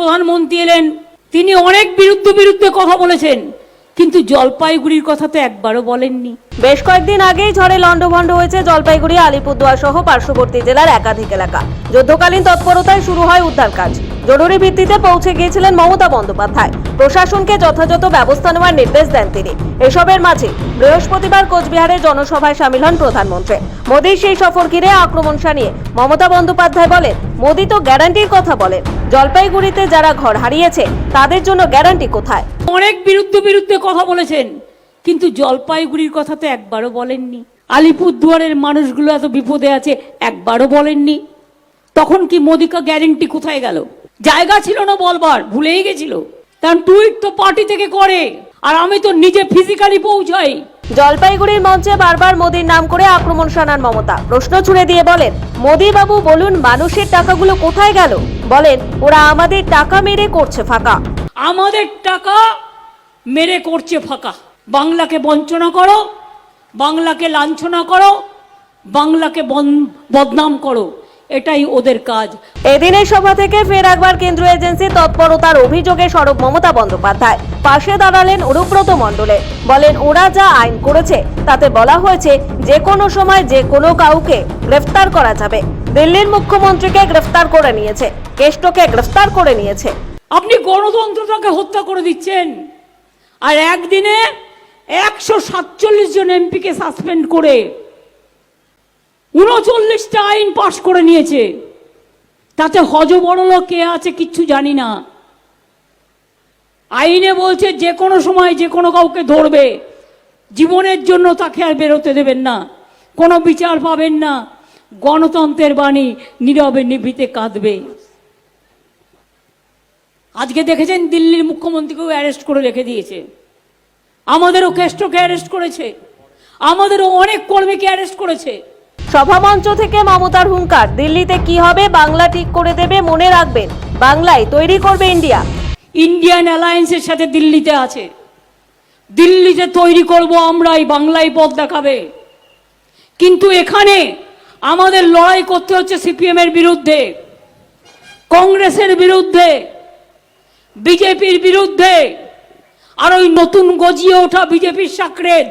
প্রধানমন্ত্রী এলেন। তিনি অনেক বিরুদ্ধ বিরুদ্ধে কথা বলেছেন, কিন্তু জলপাইগুড়ির কথা তো একবারও বলেননি। বেশ কয়েকদিন আগেই ঝড়ে লন্ডভন্ড হয়েছে জলপাইগুড়ি, আলিপুরদুয়ার সহ পার্শ্ববর্তী জেলার একাধিক এলাকা। যুদ্ধকালীন তৎপরতায় শুরু হয় উদ্ধার কাজ জরুরি ভিত্তিতে পৌঁছে গিয়েছিলেন মমতা বন্দ্যোপাধ্যায়। প্রশাসনকে যথাযথ ব্যবস্থা নেওয়ার নির্দেশ দেন তিনি। এসবের মাঝে বৃহস্পতিবার কোচবিহারে জনসভায় সামিল হন প্রধানমন্ত্রী। মোদীর সেই সফর ঘিরে আক্রমণ শানিয়ে মমতা বন্দ্যোপাধ্যায় বলেন, মোদী তো গ্যারান্টির কথা বলেন। জলপাইগুড়িতে যারা ঘর হারিয়েছে, তাদের জন্য গ্যারান্টি কোথায়? অনেক বিরুদ্ধে বিরুদ্ধে কথা বলেছেন, কিন্তু জলপাইগুড়ির কথা তো একবারও বলেননি। আলিপুরদুয়ারের মানুষগুলো এত বিপদে আছে, একবারও বলেননি। তখন কি মোদিকা গ্যারেন্টি কোথায় গেল? জায়গা ছিল না বলবার ভুলেই গেছিল। কারণ টুইট তো পার্টি থেকে করে আর আমি তো নিজে ফিজিক্যালি পৌঁছাই। জলপাইগুড়ির মঞ্চে বারবার মোদীর নাম করে আক্রমণ শানান মমতা। প্রশ্ন ছুড়ে দিয়ে বলেন মোদী বাবু বলুন মানুষের টাকাগুলো কোথায় গেল? বলেন ওরা আমাদের টাকা মেরে করছে ফাঁকা। আমাদের টাকা মেরে করছে ফাঁকা। বাংলাকে বঞ্চনা করো বাংলাকে লাঞ্ছনা করো বাংলাকে বদনাম করো। এটাই ওদের কাজ। এদিনের সভা থেকে ফের একবার কেন্দ্রীয় এজেন্সি তৎপরতার অভিযোগে সরব মমতা বন্দ্যোপাধ্যায়। পাশে দাঁড়ালেন অনুব্রত মণ্ডলে। বলেন ওরা যা আইন করেছে তাতে বলা হয়েছে যে কোনো সময় যে কোনো কাউকে গ্রেফতার করা যাবে। দিল্লির মুখ্যমন্ত্রীকে গ্রেফতার করে নিয়েছে কেষ্টকে গ্রেফতার করে নিয়েছে। আপনি গণতন্ত্রটাকে হত্যা করে দিচ্ছেন। আর একদিনে একশো সাতচল্লিশ জন এমপিকে সাসপেন্ড করে উনচল্লিশটা আইন পাশ করে নিয়েছে। তাতে হজ বড়ল কে আছে কিচ্ছু জানি না। আইনে বলছে যে কোনো সময় যে কোনো কাউকে ধরবে। জীবনের জন্য তাকে আর বেরোতে দেবেন না। কোনো বিচার পাবেন না। গণতন্ত্রের বাণী নীরবে নিভিতে কাঁদবে। আজকে দেখেছেন দিল্লির মুখ্যমন্ত্রীকেও অ্যারেস্ট করে রেখে দিয়েছে। আমাদেরও কেষ্টকে অ্যারেস্ট করেছে। আমাদেরও অনেক কর্মীকে অ্যারেস্ট করেছে। সভামঞ্চ থেকে মমতার হুঙ্কার। দিল্লিতে কি হবে, বাংলা ঠিক করে দেবে, মনে রাখবেন। বাংলায় তৈরি করবে ইন্ডিয়া। ইন্ডিয়ান অ্যালায়েন্সের সাথে দিল্লিতে আছে। দিল্লিতে তৈরি করব আমরাই, বাংলায় পথ দেখাবে। কিন্তু এখানে আমাদের লড়াই করতে হচ্ছে সিপিএম এর বিরুদ্ধে, কংগ্রেসের বিরুদ্ধে, বিজেপির বিরুদ্ধে, আর ওই নতুন গজিয়ে ওঠা বিজেপির সাকরেদ,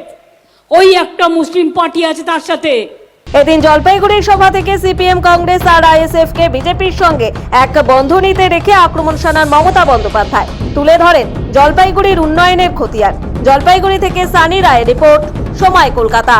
ওই একটা মুসলিম পার্টি আছে তার সাথে। এদিন জলপাইগুড়ির সভা থেকে সিপিএম, কংগ্রেস আর আইএসএফ কে বিজেপির সঙ্গে এক বন্ধনীতে রেখে আক্রমণ শানার মমতা বন্দ্যোপাধ্যায়। তুলে ধরেন জলপাইগুড়ির উন্নয়নের খতিয়ান। জলপাইগুড়ি থেকে সানি রায় রিপোর্ট, সময় কলকাতা।